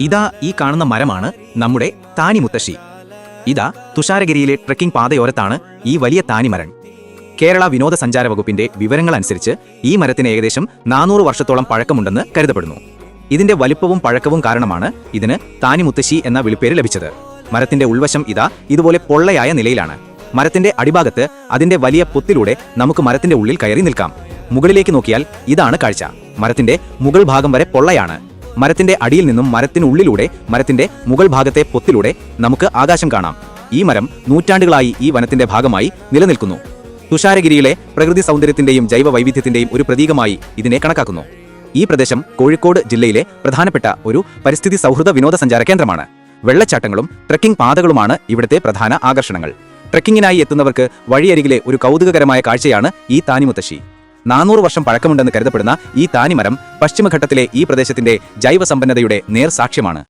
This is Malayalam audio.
ഇതാ ഈ കാണുന്ന മരമാണ് നമ്മുടെ താനി മുത്തശ്ശി ഇതാ തുഷാരഗിരിയിലെ ട്രെക്കിംഗ് പാതയോരത്താണ് ഈ വലിയ താനിമരം കേരള വിനോദസഞ്ചാര വകുപ്പിന്റെ വിവരങ്ങൾ അനുസരിച്ച് ഈ മരത്തിന് ഏകദേശം നാനൂറ് വർഷത്തോളം പഴക്കമുണ്ടെന്ന് കരുതപ്പെടുന്നു. ഇതിന്റെ വലുപ്പവും പഴക്കവും കാരണമാണ് ഇതിന് താനി മുത്തശ്ശി എന്ന വിളിപ്പേര് ലഭിച്ചത്. മരത്തിന്റെ ഉൾവശം ഇതാ ഇതുപോലെ പൊള്ളയായ നിലയിലാണ്. മരത്തിന്റെ അടിഭാഗത്ത് അതിന്റെ വലിയ പൊത്തിലൂടെ നമുക്ക് മരത്തിന്റെ ഉള്ളിൽ കയറി നിൽക്കാം. മുകളിലേക്ക് നോക്കിയാൽ ഇതാണ് കാഴ്ച. മരത്തിന്റെ മുകൾ ഭാഗം വരെ പൊള്ളയാണ്. മരത്തിന്റെ അടിയിൽ നിന്നും മരത്തിനുള്ളിലൂടെ മരത്തിന്റെ മുകൾ ഭാഗത്തെ പൊത്തിലൂടെ നമുക്ക് ആകാശം കാണാം. ഈ മരം നൂറ്റാണ്ടുകളായി ഈ വനത്തിന്റെ ഭാഗമായി നിലനിൽക്കുന്നു. തുഷാരഗിരിയിലെ പ്രകൃതി സൗന്ദര്യത്തിന്റെയും ജൈവ വൈവിധ്യത്തിന്റെയും ഒരു പ്രതീകമായി ഇതിനെ കണക്കാക്കുന്നു. ഈ പ്രദേശം കോഴിക്കോട് ജില്ലയിലെ പ്രധാനപ്പെട്ട ഒരു പരിസ്ഥിതി സൗഹൃദ വിനോദസഞ്ചാര കേന്ദ്രമാണ്. വെള്ളച്ചാട്ടങ്ങളും ട്രക്കിംഗ് പാതകളുമാണ് ഇവിടുത്തെ പ്രധാന ആകർഷണങ്ങൾ. ട്രക്കിങ്ങിനായി എത്തുന്നവർക്ക് വഴിയരികിലെ ഒരു കൗതുകകരമായ കാഴ്ചയാണ് ഈ താനിമുത്തശ്ശി. നാനൂറ് വർഷം പഴക്കമുണ്ടെന്ന് കരുതപ്പെടുന്ന ഈ താനിമരം പശ്ചിമഘട്ടത്തിലെ ഈ പ്രദേശത്തിന്റെ ജൈവസമ്പന്നതയുടെ നേർ സാക്ഷ്യമാണ്